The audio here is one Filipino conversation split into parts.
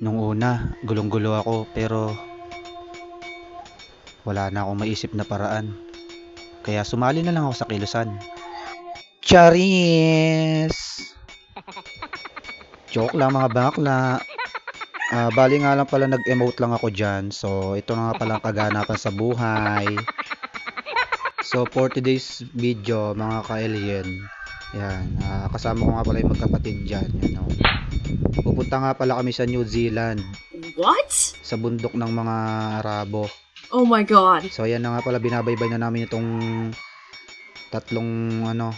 Nung una, gulong-gulo ako pero wala na akong maisip na paraan. Kaya sumali na lang ako sa kilusan. Charis! Joke lang mga bakla. Ah, bali nga lang pala nag-emote lang ako dyan. So, ito na nga pala ang kaganapan sa buhay. So, for today's video, mga ka-alien, yan, ah, kasama ko nga pala yung magkapatid dyan. Yan, oh. Pupunta nga pala kami sa New Zealand, What? sa bundok ng mga Arabo. Oh my god. So, yan na nga pala, binabaybay na namin itong tatlong, ano,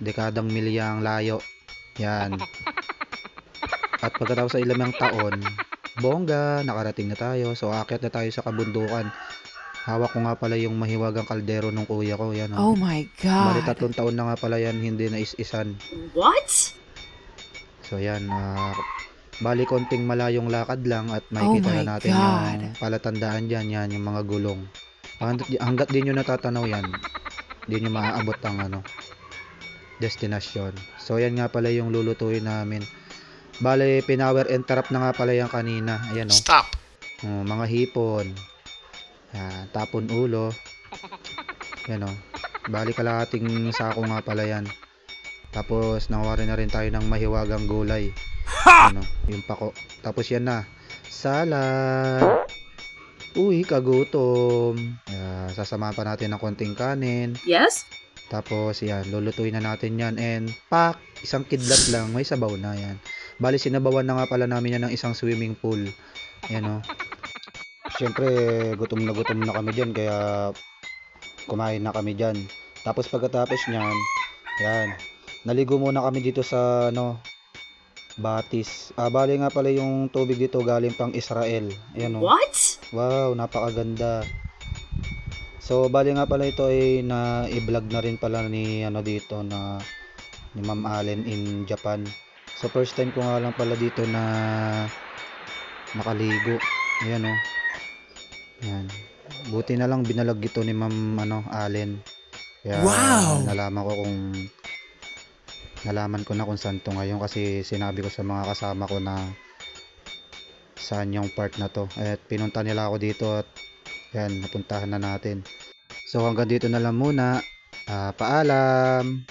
dekadang milyang layo. Yan. At pagkatapos sa ilamang taon, bongga, nakarating na tayo. So, aakyat na tayo sa kabundukan. Hawak ko nga pala yung mahiwagang kaldero ng kuya ko. Yan, Oh oh. my Bali, god. tatlong taon na nga pala yan, hindi na is-isan. What? So, yan. ah, bali, konting malayong lakad lang at makikita Oh na natin God. yung palatandaan dyan. Yan, yung mga gulong. Hanggat, hanggat di nyo natatanaw yan, di nyo maaabot ang ano, destinasyon. So, yan nga pala yung lulutuin namin. Bale, pinower and trap na nga pala yan kanina. Ayan, oh. Stop. Oh, mga hipon. Yan, tapon ulo. Yan o. Bali kalahating sako nga pala yan. Tapos nawari na rin tayo ng mahiwagang gulay. Ano, yung pako. Tapos yan na. Salad. Uy, kagutom. Yan, sasamahan pa natin ng konting kanin. Yes? Tapos yan, lulutuin na natin yan. And pak, isang kidlat lang, may sabaw na yan. Bali, sinabawan na nga pala namin yan ng isang swimming pool. Yan o. Siyempre, gutom na gutom na kami dyan, kaya kumain na kami dyan. Tapos pagkatapos nyan, yan, naligo muna kami dito sa, ano, Batis. Ah, bali nga pala yung tubig dito galing pang Israel. Ayan o. What? Wow, napakaganda. So, bali nga pala ito ay na i-vlog na rin pala ni ano dito na ni Ma'am Allen in Japan. So, first time ko nga lang pala dito na nakaligo. Ayan oh. Ayan. Buti na lang binalag ito ni Ma'am ano Allen. Kaya Wow! nalaman ko kung nalaman ko na kung saan to ngayon kasi sinabi ko sa mga kasama ko na saan yung part na to. At pinunta nila ako dito at yan, napuntahan na natin. So hanggang dito na lang muna. Ah, paalam!